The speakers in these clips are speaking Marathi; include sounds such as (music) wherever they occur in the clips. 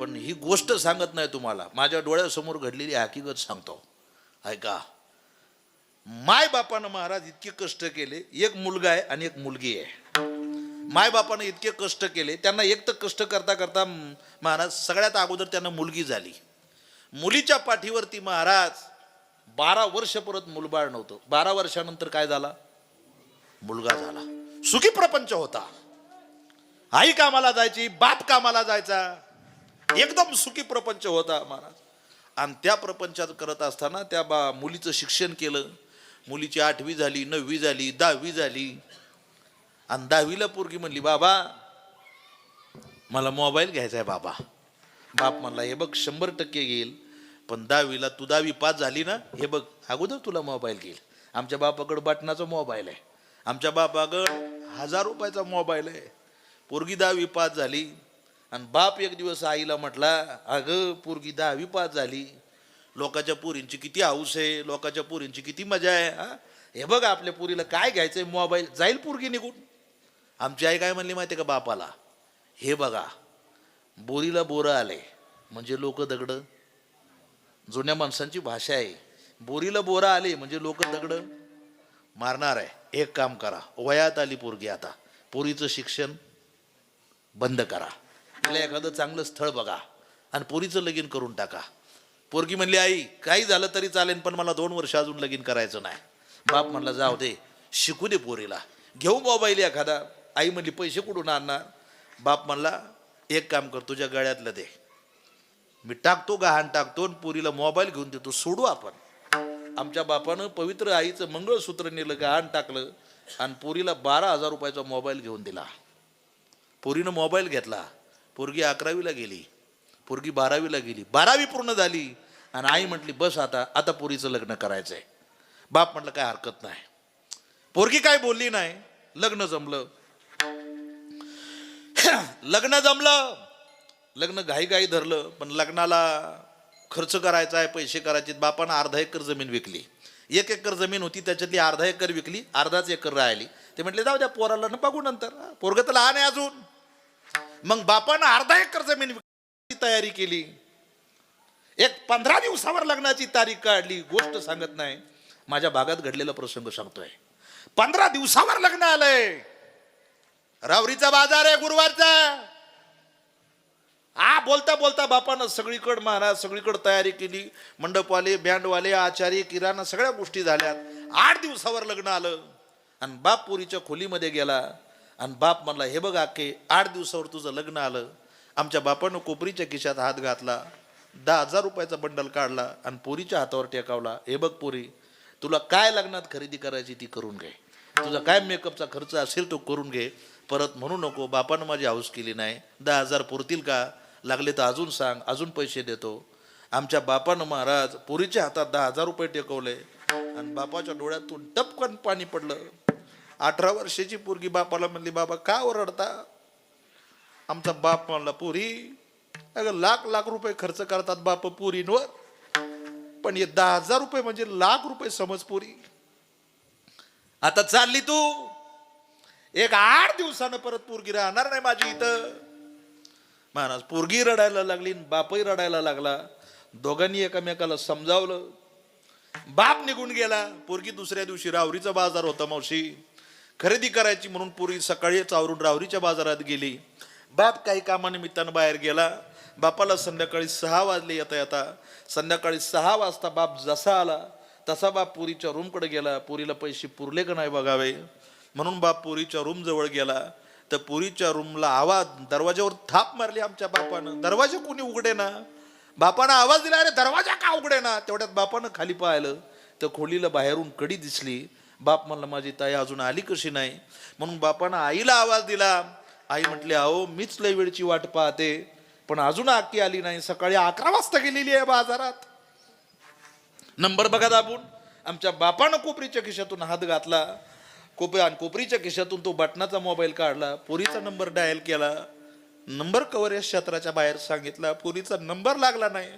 पण ही गोष्ट सांगत नाही तुम्हाला. माझ्या डोळ्यासमोर घडलेली हकीकत सांगतो. ऐका माय बापानं महाराज इतके कष्ट केले. एक मुलगा आहे आणि एक मुलगी आहे. माय बापानं इतके कष्ट केले. त्यांना एक तर कष्ट करता करता महाराज सगळ्यात अगोदर त्यांना मुलगी झाली. मुलीच्या पाठीवरती महाराज बारा वर्ष परत मुलबाळ नव्हतं. बारा वर्षानंतर काय झाला? मुलगा झाला. सुखी प्रपंच होता. आई कामाला जायची बाप कामाला जायचा. एकदम सुखी प्रपंच होता महाराज. आणि त्या प्रपंचात करत असताना त्या बा मुलीचं शिक्षण केलं. मुलीची आठवी झाली नववी झाली दहावी झाली. आणि दहावीला पोरगी म्हणली बाबा मला मोबाईल घ्यायचा आहे बाबा. बाप म्हणला हे बघ शंभर टक्के घेईल. पण दहावीला तू दहावी पास झाली ना हे बघ अगोदर तुला मोबाईल घेईल. आमच्या बापाकडं बटनाचा मोबाईल आहे. आमच्या बापाकडं हजार रुपयाचा मोबाईल आहे. पोरगी दहावी पास झाली. आणि बाप एक दिवस आईला म्हटला अगं पोरगी दहावी पास झाली. लोकांच्या पोरींची किती हाऊस आहे लोकांच्या पोरींची किती मजा आहे हा? हे बघ आपल्या पोरीला काय घ्यायचंय मोबाईल. जाईल पोरगी निघून. आमची आई काय म्हणली माहिती आहे का बापाला? हे बघा बोरीला बोरं आले म्हणजे लोक दगड. जुन्या माणसांची भाषा आहे. बोरीला बोरं आले म्हणजे लोक दगड. मारणार आहे. एक काम करा वयात आली पोरगी आता. पोरीचं शिक्षण बंद करा. तिला एखादं चांगलं स्थळ बघा आणि पोरीचं लगीन करून टाका. पोरगी म्हणली आई काही झालं तरी चालेल पण मला दोन वर्ष अजून लगीन करायचं नाही. बाप म्हणला जाऊ दे शिकू दे पोरीला. घेऊ मोबाईल एखादा. आई म्हणली पैसे कुठून आणणार? बाप म्हणला एक काम कर तुझ्या गळ्यातलं दे. मी टाकतो गहाण टाकतो आणि पोरीला मोबाईल घेऊन देतो सोडू आपण. आमच्या बापानं पवित्र आईचं मंगळसूत्र नेलं गहाण टाकलं आणि पोरीला बारा हजार रुपयाचा मोबाईल घेऊन दिला. पोरीनं मोबाईल घेतला. पोरगी अकरावीला गेली पोरगी बारावीला गेली बारावी पूर्ण झाली. आणि आई म्हटली बस आता आता पोरीचं लग्न करायचंय. बाप म्हटलं काय हरकत नाही. पोरगी काय बोलली नाही. लग्न जमलं. लग्न जमलं. लग्न घाई घाई धरलं. पण लग्नाला खर्च करायचा आहे पैसे करायचे बापानं अर्धा एकर जमीन विकली. एक एकर जमीन होती त्याच्यातली अर्धा एकर विकली अर्धाच एकर राहिली. ते म्हटले जाऊ द्या पोराला ना बघू नंतर. पोरग तर लहान आहे अजून. मग बापानं अर्धा एकर जमीन तयारी केली. एक पंधरा दिवसावर लग्नाची तारीख काढली. गोष्ट सांगत नाही. माझ्या भागात घडलेला प्रसंग सांगतोय. पंधरा दिवसावर लग्न आलंय. रावरीचा बाजार आहे गुरुवारचा. आ बोलता बोलता बापानं सगळीकडे महाराज सगळीकडे तयारी केली. मंडपवाले बँडवाले आचार्य किराणा सगळ्या गोष्टी झाल्यात. आठ दिवसावर लग्न आलं. आणि बाप पुरीच्या खोलीमध्ये गेला. आणि बाप म्हणला हे बघ आके आठ दिवसावर तुझं लग्न आलं. आमच्या बापानं कोपरीच्या खिशात हात घातला. दहा हजार रुपयाचा बंडल काढला आणि पोरीच्या हातावर टेकावला. हे बघ पोरी तुला काय लग्नात खरेदी करायची ती करून घे. तुझा काय मेकअपचा खर्च असेल तो करून घे. परत म्हणू नको बापानं माझी हाऊस केली नाही. दहा हजार पुरतील का? लागले तर अजून सांग अजून पैसे देतो. आमच्या बापानं महाराज पोरीच्या हातात दहा हजार रुपये टेकवले आणि बापाच्या डोळ्यातून टपकन पाणी पडलं. अठरा वर्षाची पोरगी बापाला म्हणली बाबा का ओरडता? आमचा बाप म्हणला पुरी अगं लाख लाख रुपये खर्च करतात बाप पुरींवर पण हे दहा हजार रुपये म्हणजे लाख रुपये समज पुरी. आता चालली तू. एक आठ दिवसानं परत पोरगी राहणार नाही माझी इथं. महाराज पोरगी रडायला लागली बापही रडायला लागला. दोघांनी एकमेकाला समजावलं. बाप निघून गेला. पोरगी दुसऱ्या दिवशी रावरीचा बाजार होता मावशी. खरेदी करायची म्हणून पूर्वी सकाळी चावरून रावरीच्या बाजारात गेली. बाप काही कामानिमित्तानं बाहेर गेला. बापाला संध्याकाळी सहा वाजले येता येता. संध्याकाळी सहा वाजता बाप जसा आला तसा बाप पुरीच्या रूमकडे गेला. पुरीला पैसे पुरले का नाही बघावे? म्हणून बाप पुरीच्या रूम जवळ गेला. तर पुरीच्या रूमला आवाज दरवाज्यावर थाप मारली आमच्या बापानं. दरवाजा कोणी उघडे ना? बापानं आवाज दिला अरे दरवाजा का उघडे ना? तेवढ्यात बापानं खाली पाहिलं. तर खोलीला बाहेरून कडी दिसली. बाप म्हणला माझी ताई अजून आली कशी नाही? म्हणून बापानं आईला आवाज दिला. आई म्हटली अहो मीच लय वेळची वाट पाहते पण अजून आकी आली नाही. सकाळी अकरा वाजता गेलेली आहे बाजारात. नंबर बघा दाबून. आमच्या बापानं कोपरीच्या खिशातून हात घातला. कोपरी आणि कोपरीच्या खिशातून तो बटनाचा मोबाईल काढला. पोरीचा नंबर डायल केला. नंबर कवर या क्षेत्राच्या बाहेर सांगितला. पोरीचा नंबर लागला नाही.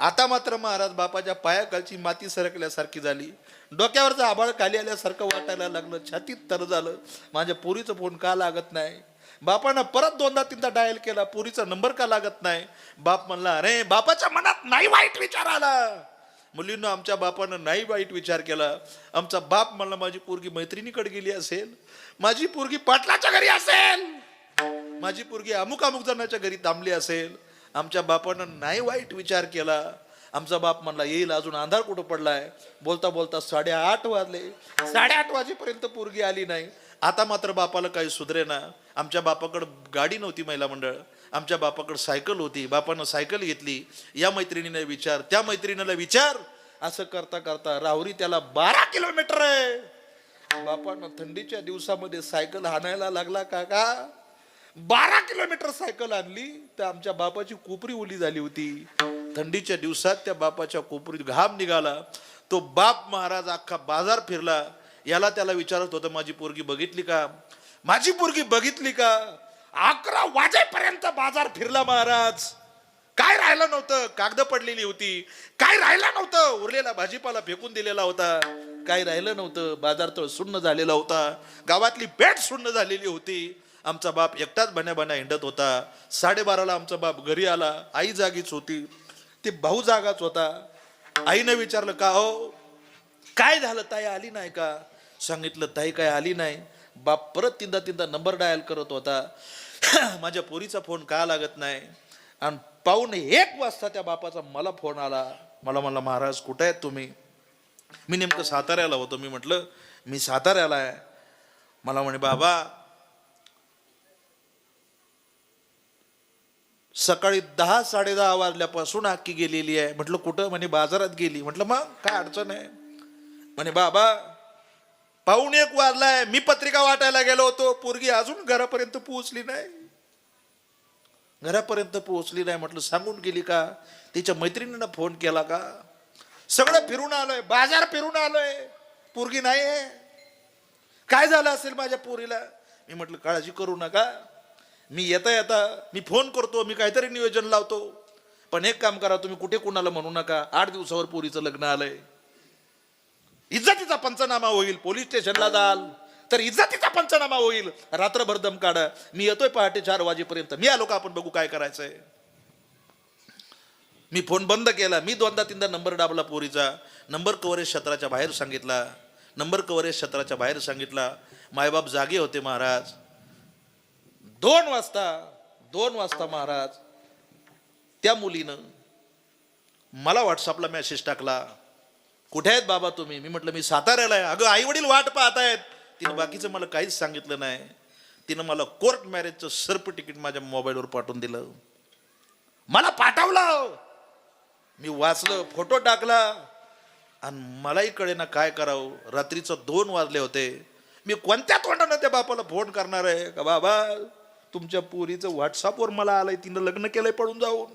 आता मात्र महाराज बापाच्या पायाखालची माती सरकल्यासारखी झाली. डोक्यावरचं आबाळ खाली आल्यासारखं वाटायला लागलं. छातीत तर झालं. माझ्या पोरीचं फोन का लागत नाही? बापानं परत दोनदा तीनदा डायल केला. पुरीचा नंबर का लागत नाही? बाप म्हणला अरे बापाच्या मनात नाही वाईट विचार आला. मुलींना आमच्या बापानं नाही वाईट विचार केला. आमचा बाप म्हणला माझी पोरगी मैत्रिणीकडे गेली असेल. माझी पोरगी पाटलाच्या घरी असेल. माझी पोरगी अमुक अमुक जणाच्या घरी थांबली असेल. आमच्या बापानं नाही वाईट विचार केला. आमचा बाप म्हणला येईल अजून अंधार कुठं पडलाय? बोलता बोलता साडेआठ वाजले. साडेआठ वाजेपर्यंत पोरगी आली नाही. आता मात्र बापाला काही सुधरे ना. आमच्या बापाकडं गाडी नव्हती महिला मंडळ. आमच्या बापाकडं सायकल होती. बापानं सायकल घेतली. या मैत्रिणीने विचार त्या मैत्रिणीला विचार. असं करता करता राहुरी त्याला बारा किलोमीटर आहे. बापानं थंडीच्या दिवसामध्ये सायकल हाणायला लागला का का बारा किलोमीटर सायकल आणली तर आमच्या बापाची कोपरी ओली झाली होती. थंडीच्या दिवसात त्या बापाच्या कोपरीत घाम निघाला. तो बाप महाराज अख्खा बाजार फिरला. याला त्याला विचारत होतं माझी पोरगी बघितली का? माझी पोरगी बघितली का? अकरा वाजेपर्यंत बाजार फिरला महाराज. काय राहिलं नव्हतं? कागद पडलेली होती. काय राहिलं नव्हतं? उरलेला भाजीपाला फेकून दिलेला होता. काय राहिलं नव्हतं? बाजार तळ सुन्न झालेला होता. गावातली पेट सुन्न झालेली होती. आमचा बाप एकटाच बन्या बन्या हिंडत होता. साडेबाराला आमचा बाप घरी आला. आई जागीच होती. ती भाऊ जागाच होता. आईनं विचारलं का हो? काय झालं? ताई आली नाही का? सांगितलं ताई काय आली नाही. बाप परत तीनदा तीनदा नंबर डायल करत होता. (clears throat) माझ्या पोरीचा फोन का लागत नाही? आणि पाहून एक वाजता त्या बापाचा मला फोन आला. मला म्हणला महाराज कुठे आहेत तुम्ही? मी नेमकं साताऱ्याला होतो. मी म्हटलं मी साताऱ्याला आहे. मला म्हणे बाबा सकाळी दहा साडे दहा वाजल्यापासून अक्की गेलेली आहे. म्हटलं कुठं? म्हणे बाजारात गेली. म्हटलं मग काय अडचण आहे? म्हणे बाबा पाहून एक वाजलाय. मी पत्रिका वाटायला गेलो होतो. पोरगी अजून घरापर्यंत पोहोचली नाही. घरापर्यंत पोहोचली नाही. म्हटलं सांगून गेली का? तिच्या मैत्रिणीनं फोन केला का? सगळं फिरून आलोय. बाजार फिरून आलोय. पोरगी नाही आहे. काय झालं असेल माझ्या पोरीला? मी म्हटलं काळजी करू नका. मी येता येता मी फोन करतो मी काहीतरी नियोजन लावतो. पण एक काम करा तुम्ही कुठे कुणाला म्हणू नका. आठ दिवसावर पोरीचं लग्न आलंय. इज्जतीचा पंचनामा होईल पोलीस स्टेशनला जाल. तर इज्जतीचा पंचनामा होईल. रात्रभर दम काढा. मी येतोय पहाटे चार वाजेपर्यंत. मी आलो का आपण बघू काय करायचंय. मी फोन बंद केला. मी दोनदा तीनदा नंबर डाबला पोरीचा. नंबर कव्हरेज क्षेत्राच्या बाहेर सांगितला. नंबर कव्हरेज क्षेत्राच्या बाहेर सांगितला. मायबाप जागे होते महाराज. दोन वाजता दोन वाजता महाराज त्या मुलीनं मला व्हॉट्सअपला मेसेज टाकला कुठे आहेत बाबा तुम्ही? मी म्हटलं मी साताऱ्याला आहे. अगं आई वडील वाट पाहत आहेत तिनं बाकीचं मला काहीच सांगितलं नाही. तिनं मला कोर्ट मॅरेजचं सर्प तिकीट माझ्या मोबाईलवर पाठवून दिलं. मला पाठवलं. मी वाचलं फोटो टाकला आणि मलाही कळेना काय करावं. रात्रीचं दोन वाजले होते. मी कोणत्या तोंडानं त्या बापाला फोन करणार आहे? का बाबा तुमच्या पोरीचं व्हॉट्सअपवर मला आलंय तिनं लग्न केलंय पडून जाऊन.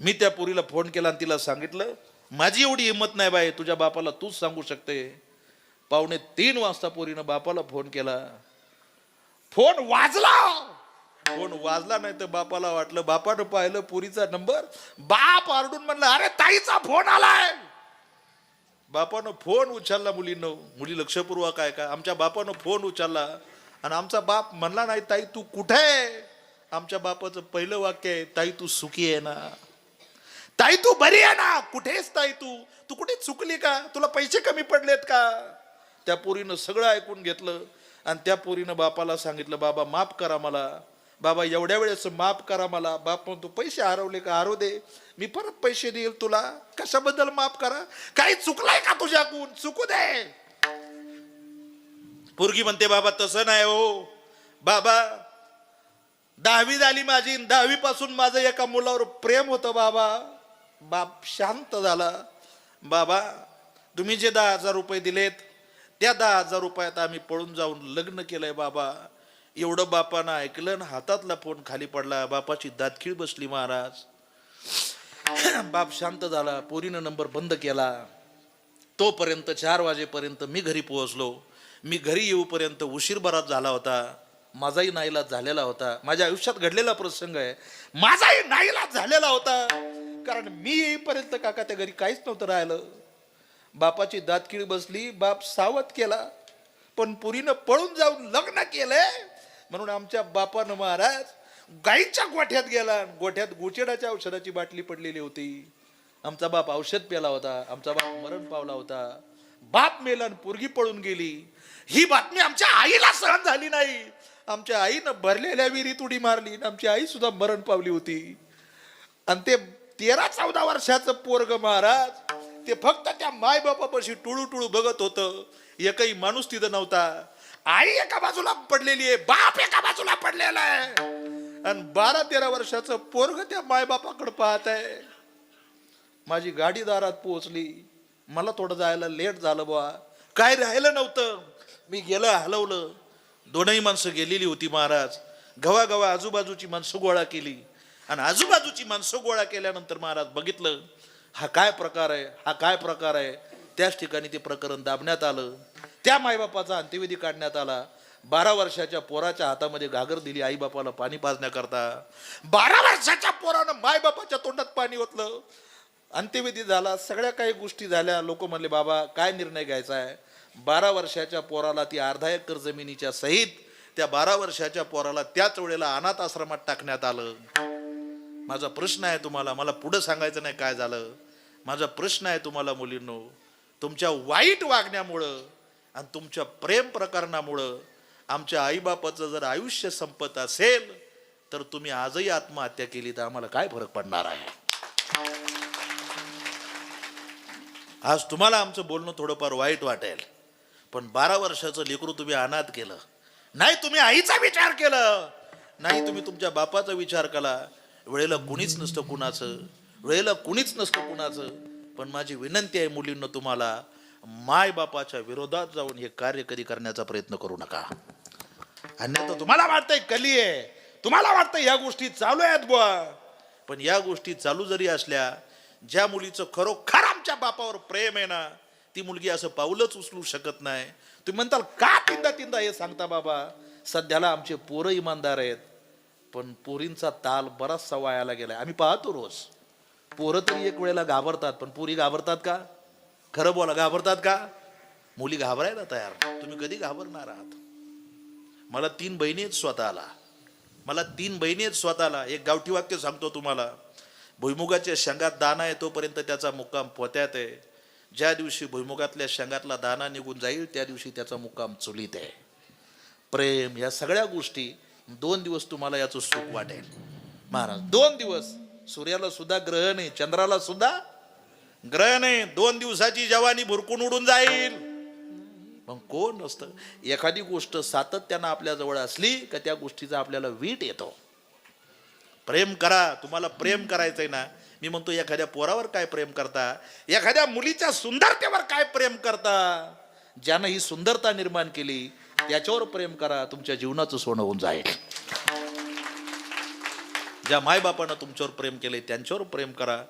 मी त्या पोरीला फोन केला आणि तिला सांगितलं माझी एवढी हिंमत नाही बाई तुझ्या बापाला तूच सांगू शकते. पावणे तीन वाजता पोरीनं बापाला फोन केला. फोन वाजला! फोन वाजला नाही तर बापाला वाटलं बापानं पाहिलं पोरीचा नंबर बाप आरडून म्हणलं अरे ताईचा फोन आलाय. बापानं फोन उचलला मुलीनं. मुली लक्षपूर्वक आहे का आमच्या बापानं फोन उचलला. आणि आमचा बाप म्हणला नाही ताई तू कुठे आहे? आमच्या बापाचं पहिलं वाक्य आहे ताई तू सुखी आहे ना? ताई तू बरी आहे ना? कुठेच ताई तू? तू कुठे चुकली का? तुला पैसे कमी पडलेत का? त्या पोरीनं सगळं ऐकून घेतलं आणि त्या पोरीनं बापाला सांगितलं बाबा माफ करा मला. बाबा एवढ्या वेळेस माफ करा मला. बाप म्हणतो पैसे हरवले का? हरव दे. मी परत पैसे देईल तुला. कशाबद्दल माफ करा? काही चुकलाय का तुझ्याकून चुकू दे. पोरगी म्हणते बाबा तसं नाही हो. बाबा दहावी झाली माझी. दहावी पासून माझं एका मुलावर प्रेम होतं बाबा. बाप शांत झाला. बाबा तुम्ही जे दहा हजार रुपये दिलेत त्या दहा हजार रुपयात आम्ही पळून जाऊन लग्न केलंय बाबा. एवढं बापानं ऐकलं ना हातातला फोन खाली पडला. बापाची दातखीळ बसली महाराज. (clears throat) बाप शांत झाला. पोरीनं नंबर बंद केला. तोपर्यंत चार वाजेपर्यंत मी घरी पोहोचलो. मी घरी येऊपर्यंत उशीर बराच झाला होता. माझाही नाईलाज झालेला होता. माझ्या आयुष्यात घडलेला प्रसंग आहे. माझाही नाईलाज झालेला होता. कारण मी येईपर्यंत काका त्या घरी काहीच नव्हतं राहिलं. बापाची दातकिळी बसली बाप सावध केला. पण पुरीनं पळून जाऊन लग्न केलंय म्हणून आमच्या बापानं महाराज गाईच्या गोठ्यात गेला. गोठ्यात गोचेडाच्या औषधाची बाटली पडलेली होती. आमचा बाप औषध प्याला होता. आमचा बाप मरण पावला होता. बाप मेला आणि पोरगी पळून गेली. ही बातमी आमच्या आईला सहन झाली नाही. आमच्या आईनं भरलेल्या विहिरीत उडी मारली आमची आई सुद्धा मरण पावली होती. आणि ते तेरा चौदा वर्षाचं पोरग महाराज ते फक्त त्या मायबापापाशी टुळू टुळू बघत होतं. एकही माणूस तिथं नव्हता. आई एका बाजूला पडलेली आहे बाप एका बाजूला पडलेला आहे. आणि बारा तेरा वर्षाचं पोरग त्या मायबापाकडे पाहत आहे. माझी गाडी दारात पोहोचली. मला थोडं जायला लेट झालं बुवा. काय राहिलं नव्हतं. मी गेलं हलवलं. दोनही माणसं गेलेली होती महाराज. गवा गवा आजूबाजूची माणसं गोळा केली. आणि आजूबाजूची माणसं गोळा केल्यानंतर महाराज बघितलं हा काय प्रकार आहे हा काय प्रकार आहे? त्याच ठिकाणी ते प्रकरण दाबण्यात आलं. त्या मायबापाचा अंत्यविधी काढण्यात आला. बारा वर्षाच्या पोराच्या हातामध्ये घागर दिली आईबापाला पाणी पाजण्याकरता. बारा वर्षाच्या पोरानं मायबापाच्या तोंडात पाणी ओतलं. अंत्यविधी झाला सगळ्या काही गोष्टी झाल्या. लोक म्हणले बाबा काय निर्णय घ्यायचा आहे? बारा वर्षाच्या पोराला ती अर्धा एकर जमिनीच्या सहित त्या बारा वर्षाच्या पोराला त्याच वेळेला अनाथ आश्रमात टाकण्यात आलं. माझा प्रश्न आहे तुम्हाला मला पुढं सांगायचं नाही काय झालं. माझा प्रश्न आहे तुम्हाला मुलींनो तुमच्या वाईट वागण्यामुळं आणि तुमच्या प्रेम प्रकरणामुळं आमच्या आईबापाचं जर आयुष्य संपत असेल तर तुम्ही आजही आत्महत्या केली तर आम्हाला काय फरक पडणार आहे? आज तुम्हाला आमचं बोलणं थोडंफार वाईट वाटेल. पण बारा वर्षाचं लेकरू तुम्ही अनाथ केलं. नाही तुम्ही आईचा विचार केलं. नाही तुम्ही तुमच्या बापाचा विचार केला. वेळेला कुणीच नसतं कुणाचं. वेळेला कुणीच नसतं कुणाचं. पण माझी विनंती आहे मुलींना तुम्हाला माय बापाच्या विरोधात जाऊन हे कार्य कधी करण्याचा प्रयत्न करू नका. अन्यथा तुम्हाला वाटतंय कली आहे. तुम्हाला वाटतं या गोष्टी चालू आहेत बुवा. पण या गोष्टी चालू जरी असल्या ज्या मुलीचं खरोखर आमच्या बापावर प्रेम आहे ना ती मुलगी असं पाऊलच उचलू शकत नाही. तुम्ही म्हणताल का तिंदा तिंदा? हे सांगता बाबा सध्याला आमचे पोरं इमानदार आहेत पण पोरींचा ताल बराचसा वायाला गेलाय. आम्ही पाहतो रोज. पोरं तरी एक वेळेला घाबरतात पण पोरी घाबरतात का? खरं बोला घाबरतात का? मुली घाबरायला तयार तुम्ही कधी घाबरणार आहात? मला तीन बहिणी आहेत स्वतःला. मला तीन बहिणी आहेत स्वतःला. एक गावठी वाक्य सांगतो तुम्हाला. भुईमुगाच्या शेंगात दाना आहे तोपर्यंत त्याचा मुक्काम पोत्यात आहे. ज्या दिवशी भुईमुगातल्या शेंगातला दाना निघून जाईल त्या दिवशी त्याचा मुक्काम चुलीत आहे. प्रेम या सगळ्या गोष्टी दोन दिवस तुम्हाला याचं सुख वाटेल. महाराज दोन दिवस. सूर्याला सुद्धा ग्रहण आहे चंद्राला सुद्धा ग्रहण आहे दोन दिवसाची जवानी भुरकून उडून जाईल. मग कोण नसतं? एखादी गोष्ट सातत्यानं आपल्या जवळ असली का त्या गोष्टीचा आपल्याला वीट येतो. प्रेम करा. तुम्हाला प्रेम करायचंय ना मी म्हणतो एखाद्या पोरावर काय प्रेम करता? एखाद्या मुलीच्या सुंदरतेवर काय प्रेम करता? ज्यानं ही सुंदरता निर्माण केली त्याच्यावर प्रेम करा तुमच्या जीवनाचं सोनं होऊन जाईल. ज्या मायबापानं तुमच्यावर प्रेम केले त्यांच्यावर प्रेम करा.